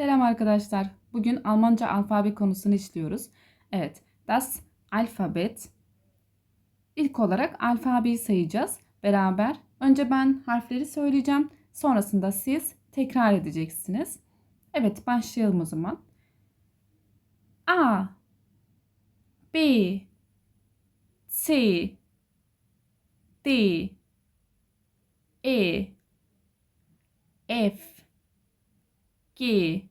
Selam arkadaşlar. Bugün Almanca alfabe konusunu işliyoruz. Evet, das Alphabet. İlk olarak alfabeyi sayacağız beraber. Önce ben harfleri söyleyeceğim. Sonrasında siz tekrar edeceksiniz. Evet, başlayalım o zaman. A B C D E F G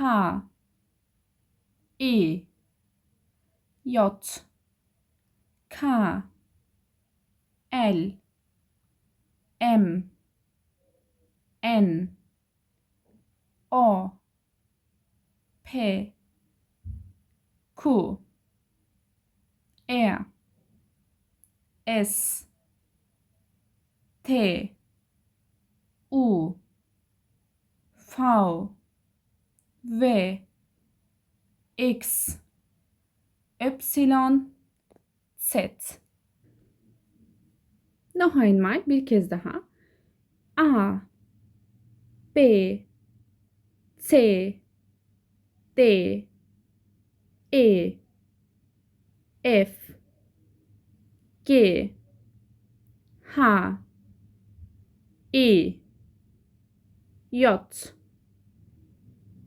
H. E J. K. L. M. N. O. P. Q. R S. T. U. V V X Y Z Noch einmal bir kez daha. A B C D E F G H E J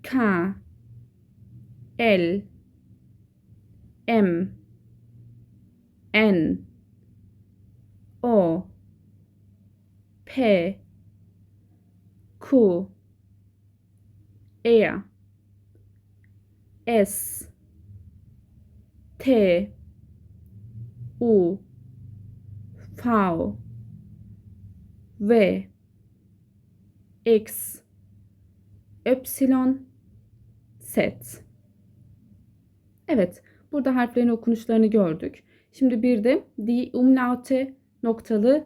K L M N O P Q R S T U V V X Y Z Evet, burada harflerin okunuşlarını gördük. Şimdi bir de die umlaute noktalı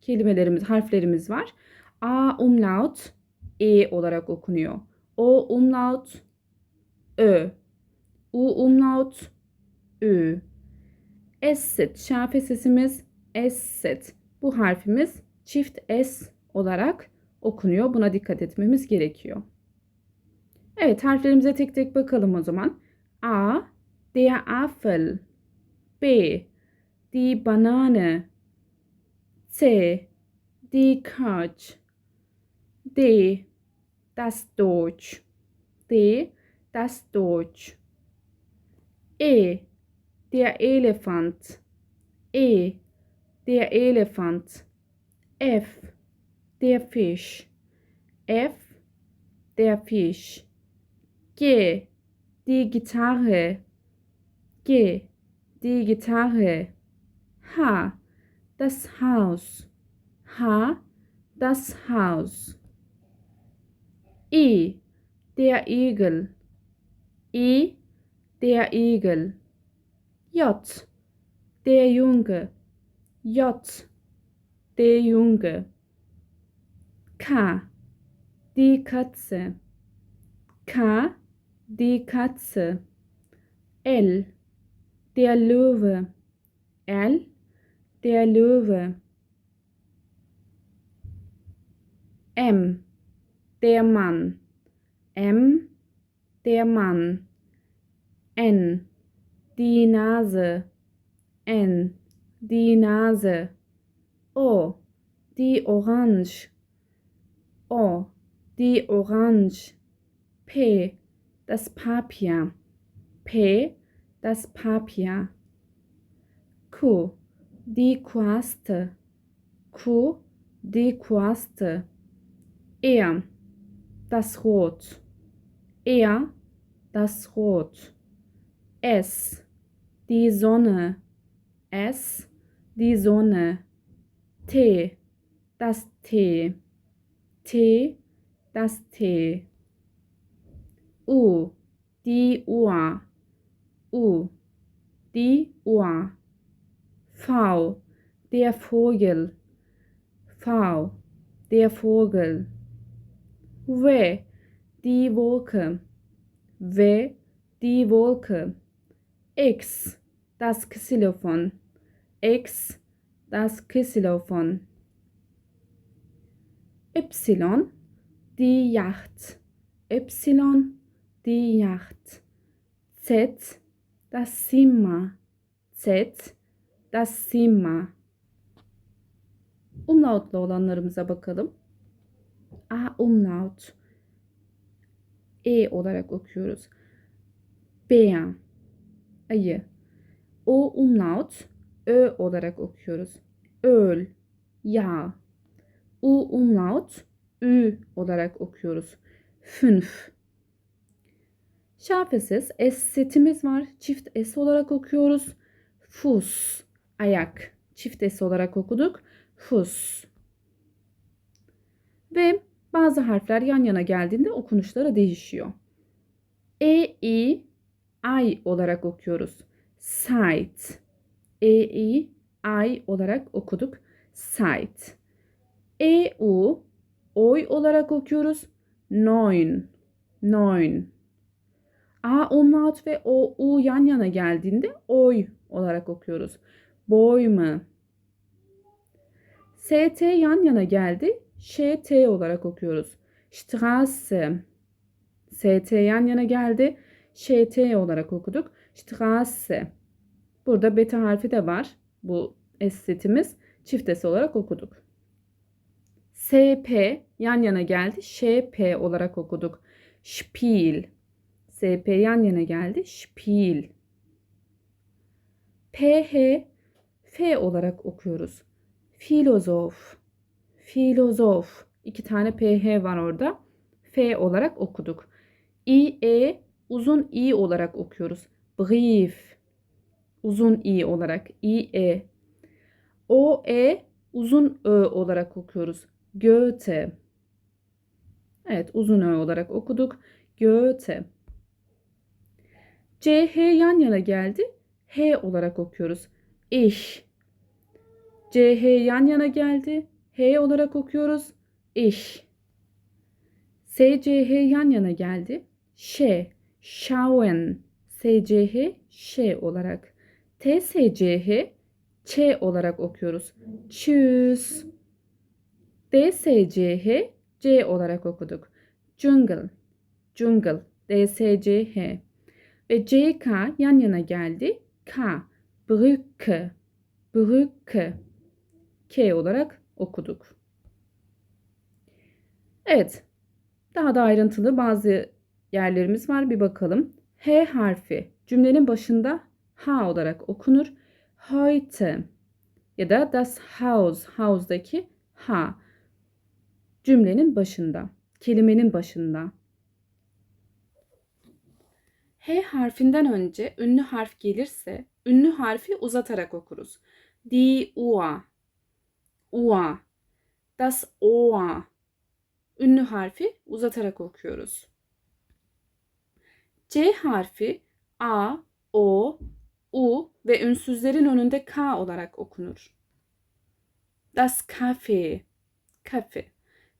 kelimelerimiz, harflerimiz var. A umlaut E olarak okunuyor. O umlaut Ö. U umlaut Ü. Esset, şafe sesimiz esset. Bu harfimiz çift S olarak okunuyor. Buna dikkat etmemiz gerekiyor. Evet harflerimize tek tek bakalım o zaman. A. Der Apfel. B. Die Banane. C. Die Couch. D. Das Deutsch. D. Das Deutsch. E. Der Elefant. E. Der Elefant. F. Der Fisch. F. Der Fisch. G. Die Gitarre. G. Die Gitarre. H. Das Haus. H. Das Haus. I. Der Igel. I. Der Igel. J. Der Junge. J. Der Junge. K. Die Katze. K. Die Katze. L. Der Löwe. L. Der Löwe. M. Der Mann. M. Der Mann. N. Die Nase. N. Die Nase. O. Die Orange. O. Die Orange. P. Das Papier. P. Das Papier. Q. Die Quaste. Q. Die Quaste. R. Das Rot. R. Das Rot. S. Die Sonne. S. Die Sonne. T. Das T. T. Das T. U. Die Uhr. U. Die Uhr. V. Der Vogel. V. Der Vogel. W. Die Wolke. W. Die Wolke. X. Das Xylophon. X. Das Xylophon. Y. Die Yacht. Epsilon, die Yacht. Z, das Zimmer. Z, das Zimmer. Umlautla olanlarımıza bakalım. A umlaut. E olarak okuyoruz. Bea. Ayı. O umlaut. Ö olarak okuyoruz. Öl. Ya. U umlaut. Ü olarak okuyoruz. Fünf. Şafesiz S setimiz var. Çift S olarak okuyoruz. Fus. Ayak. Çift S olarak okuduk. Fus. Ve bazı harfler yan yana geldiğinde okunuşları değişiyor. E, I, I olarak okuyoruz. Sight. E, I, I olarak okuduk. Sight. E, U, Oy olarak okuyoruz. Neun. Neun. A umlaut ve o u yan yana geldiğinde oy olarak okuyoruz. Bäume. ST yan yana geldi. ŞT olarak okuyoruz. Straße. ST yan yana geldi. ŞT olarak okuduk. Straße. Burada beta harfi de var. Bu S setimiz. Çift S olarak okuduk. SP yan yana geldi. ŞP olarak okuduk. Spiel. SP yan yana geldi. Spiel. PH F olarak okuyoruz. Filozof. Filozof. İki tane PH var orada. F olarak okuduk. İ E uzun i olarak okuyoruz. Brief. Uzun i olarak. İ E. O E uzun ö olarak okuyoruz. Goethe. Evet uzun ö olarak okuduk. Goethe. C, yan yana geldi. H olarak okuyoruz. Ich. C, yan yana geldi. H olarak okuyoruz. Ich. S, yan yana geldi. Ş. Schauen. S. Ş olarak. T, S, C. Ç olarak okuyoruz. Tschüss. D, S, C, olarak okuduk. Jungle. Jungle. D, S. Ve CK yan yana geldi. K. Brücke. Brücke. K olarak okuduk. Evet. Daha da ayrıntılı bazı yerlerimiz var. Bir bakalım. H harfi cümlenin başında H olarak okunur. Heute ya da das Haus, house'daki H cümlenin başında, kelimenin başında. H harfinden önce ünlü harf gelirse ünlü harfi uzatarak okuruz. Die Uhr, Uhr, das Ohr. Ünlü harfi uzatarak okuyoruz. C harfi A, O, U ve ünsüzlerin önünde K olarak okunur. Das Kaffee, kafe,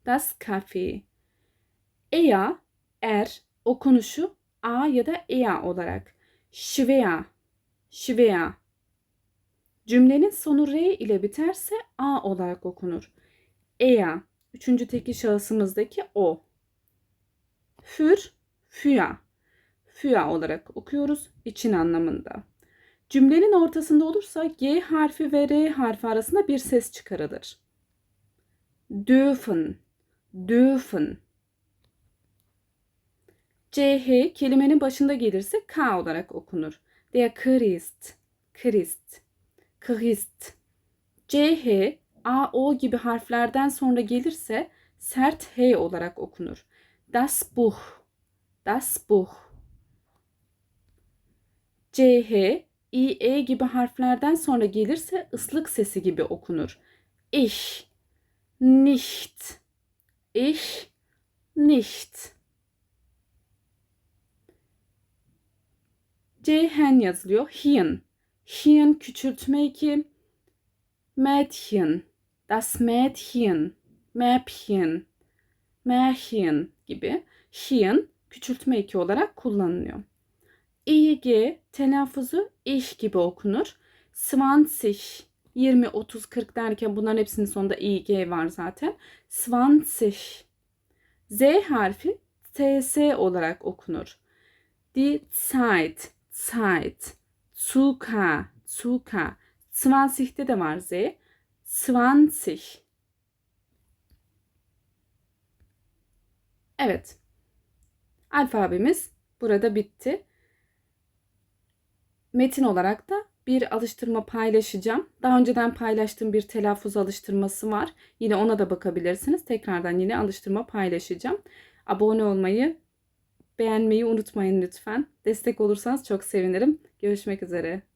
das Kaffee. Eya, er, okunuşu A ya da Ea olarak. Schwer, schwer. Cümlenin sonu R ile biterse A olarak okunur. Ea, üçüncü tekil şahısımızdaki o. Für, für. Für olarak okuyoruz için anlamında. Cümlenin ortasında olursa G harfi ve R harfi arasında bir ses çıkarılır. Dürfen, dürfen. CH kelimenin başında gelirse K olarak okunur. Der Christ, Christ, Christ. CH, A, O gibi harflerden sonra gelirse sert H olarak okunur. Das Buch, das Buch. CH, I, E gibi harflerden sonra gelirse ıslık sesi gibi okunur. Ich, nicht, ich, nicht. C hen yazılıyor. Hien. Hien küçültme eki. Mädchen. Das Mädchen. Mädchen. Märchen gibi. Hien küçültme eki olarak kullanılıyor. İG telaffuzu ich gibi okunur. 20, 20, 30, 40 derken bunların hepsinin sonunda ig var zaten. 20. Z harfi TS olarak okunur. Die Zeit, Zeit. Zuka, Zuka. 20'de de var Z. 20. Evet. Alfabemiz burada bitti. Metin olarak da bir alıştırma paylaşacağım. Daha önceden paylaştığım bir telaffuz alıştırması var. Yine ona da bakabilirsiniz. Tekrardan yine alıştırma paylaşacağım. Abone olmayı, beğenmeyi unutmayın lütfen. Destek olursanız çok sevinirim. Görüşmek üzere.